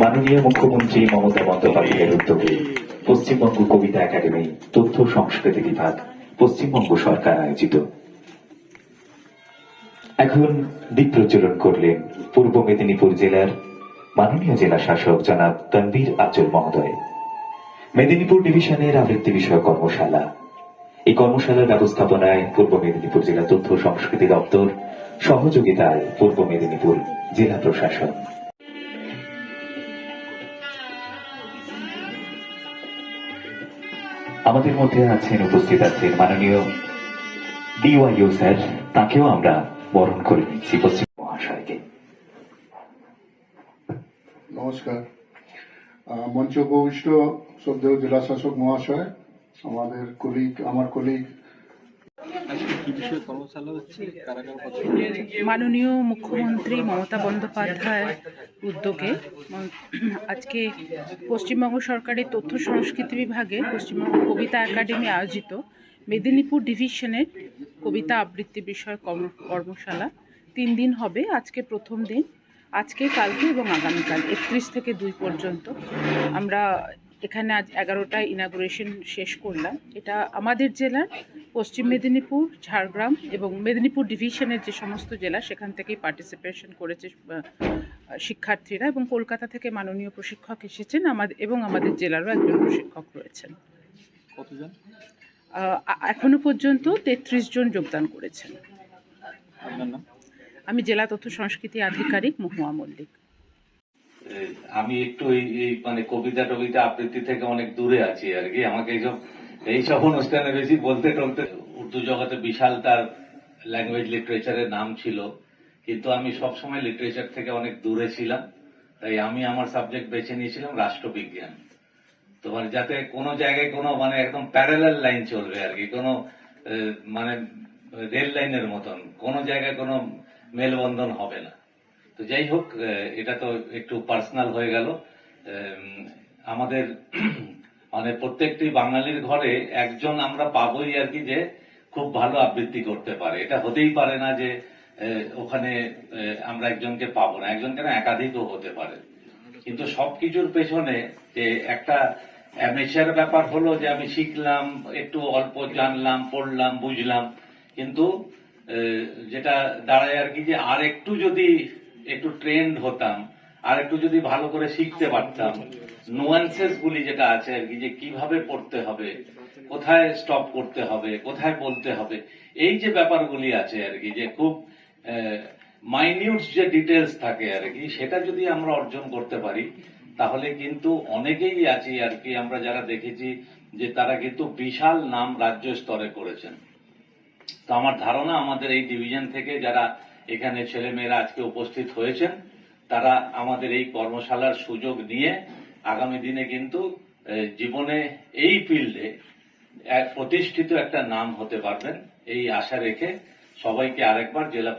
মাননীয় মুখ্যমন্ত্রী মমতা বন্দ্যোপাধ্যায়ের উদ্যোগে পশ্চিমবঙ্গ কবিতা একাডেমি তথ্য সংস্কৃতি বিভাগ পশ্চিমবঙ্গ সরকার আয়োজিত। এখন দ্বীপ প্রজ্বলন করলেন পূর্ব মেদিনীপুর জেলার মাননীয় জেলা শাসক জনাব তনবীর আচল মহোদয়। মেদিনীপুর ডিভিশনের আবৃত্তি বিষয়ক কর্মশালা। এই কর্মশালার ব্যবস্থাপনায় পূর্ব মেদিনীপুর জেলা তথ্য সংস্কৃতি দপ্তর সহযোগিতায় পূর্ব মেদিনীপুর জেলা প্রশাসন। আমাদের মধ্যে আছেন, উপস্থিত আছেন মাননীয় ডিওয়াইও স্যার, তাকেও আমরা বরণ করে নিচ্ছি পশ্চিম মহাশয়কে। নমস্কার। মঞ্চ উপবিষ্ট সদ্য জেলা শাসক মহাশয়, আমাদের কলিগ আমার কলিগ মাননীয় মুখ্যমন্ত্রী মমতা বন্দ্যোপাধ্যায়ের উদ্যোগে আজকে পশ্চিমবঙ্গ সরকারের তথ্য সংস্কৃতি বিভাগে পশ্চিমবঙ্গ কবিতা একাডেমি আয়োজিত মেদিনীপুর ডিভিশনের কবিতা আবৃত্তি কর্ম- কর্মশালা। তিন দিন হবে আজকে প্রথম দিন, আজকে, কালকে এবং আগামীকাল, একত্রিশ থেকে দুই পর্যন্ত। আমরা এখানে আজ এগারোটায় ইনাগুরেশন শেষ করলাম। এটা আমাদের জেলার পশ্চিম মেদিনীপুর ঝাড়গ্রাম এবং মেদিনীপুর ডিভিশনের যে সমস্ত জেলা সেখান থেকেই পার্টিসিপেশন করেছে শিক্ষার্থীরা এবং কলকাতা থেকে মাননীয় প্রশিক্ষক এসেছেন আমাদের এবং আমাদের জেলারও একজন প্রশিক্ষক রয়েছেন। কতজন? এখনও পর্যন্ত তেত্রিশ জন যোগদান করেছেন। আমি জেলা তথ্য সংস্কৃতি আধিকারিক মহুয়া মল্লিক। আমি একটু এই এই মানে কবিতা টবিতা আবৃত্তি থেকে অনেক দূরে আছি আর কি। আমাকে এইসব এইসব অনুষ্ঠানে বেশি বলতে টলতে উর্দু জগতে বিশাল তার ল্যাঙ্গুয়েজ লিটারেচারের নাম ছিল। কিন্তু আমি সবসময় লিটারেচার থেকে অনেক দূরে ছিলাম। তাই আমি আমার সাবজেক্ট বেছে নিয়েছিলাম রাষ্ট্রবিজ্ঞান। তো মানে যাতে কোনো জায়গায় কোনো মানে একদম প্যারালাল লাইন চলবে আর কি, কোনো মানে রেল লাইনের মতন, কোনো জায়গায় কোনো মেলবন্ধন হবে না। তো যাই হোক এটা তো একটু পার্সোনাল হয়ে গেল। আমাদের মানে প্রত্যেকটি বাঙালির ঘরে একজন আমরা পাবোই আর কি যে খুব ভালো আবৃত্তি করতে পারে। এটা হতেই পারে না যে ওখানে আমরা একজনকে পাবো না। একজন কেন একাধিকও হতে পারে। কিন্তু সবকিছুর পেছনে যে একটা অ্যামেচার ব্যাপার হলো যে আমি শিখলাম, একটু অল্প জানলাম, পড়লাম, বুঝলাম। কিন্তু যেটা দাঁড়ায় আর কি যে আর একটু যদি একটু ট্রেন্ড হতাম, আর একটু যদি ভালো করে শিখতে পারতাম নোয়ান্সেস গুলি যেটা আছে আর কি, যে কীভাবে পড়তে হবে, কোথায় স্টপ করতে হবে, কোথায় বলতে হবে, এই যে ব্যাপারগুলি আছে আর কি, যে খুব মাইনিউট যে ডিটেলস থাকে আর কি, সেটা যদি আমরা অর্জন করতে পারি, তাহলে কিন্তু অনেকেই আছি আর কি, আমরা যারা দেখেছি যে তারা কিন্তু বিশাল নাম রাজ্য স্তরে করেছেন। তো আমার ধারণা আমাদের এই ডিভিশন থেকে যারা এখানে ছেলেমেয়েরা আজকে উপস্থিত হয়েছেন, তারা আমাদের এই কর্মশালার সুযোগ নিয়ে আগামী দিনে কিন্তু জীবনে এই ফিল্ডে এক প্রতিষ্ঠিত একটা নাম হতে পারবেন। এই আশা রেখে সবাইকে আরেকবার জেলা